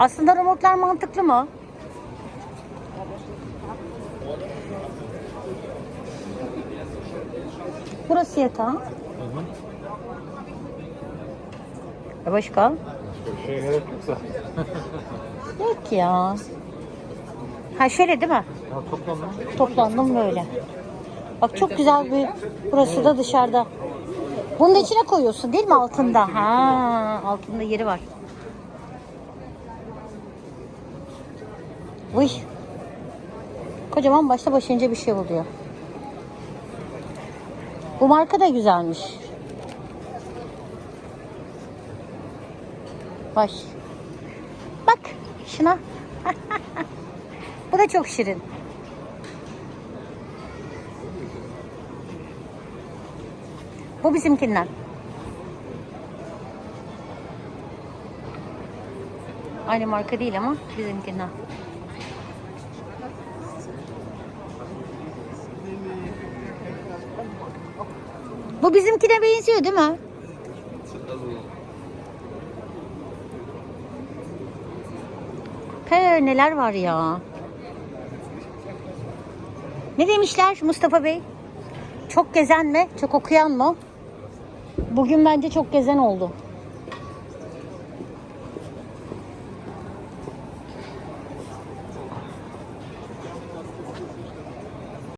Aslında robotlar mantıklı mı? Burası yatağı. E Başka? Başka bir şeye gerek yoksa. Yok ya. Ha şöyle değil mi? Ya toplam lan. Toplandım böyle. Bak çok güzel bir burası da dışarıda. Bunun da içine koyuyorsun değil mi altında? Ha, altında yeri var. Uy. Kocaman başta başınca bir şey oluyor. Bu marka da güzelmiş. Bak. Bak şuna. Bu da çok şirin. Bu bizimkinden. Aynı marka değil ama bizimkinden. Bu bizimkine benziyor değil mi? He, neler var ya. Ne demişler Mustafa Bey? Çok gezen mi? Çok okuyan mı? Bugün bence çok gezen oldu.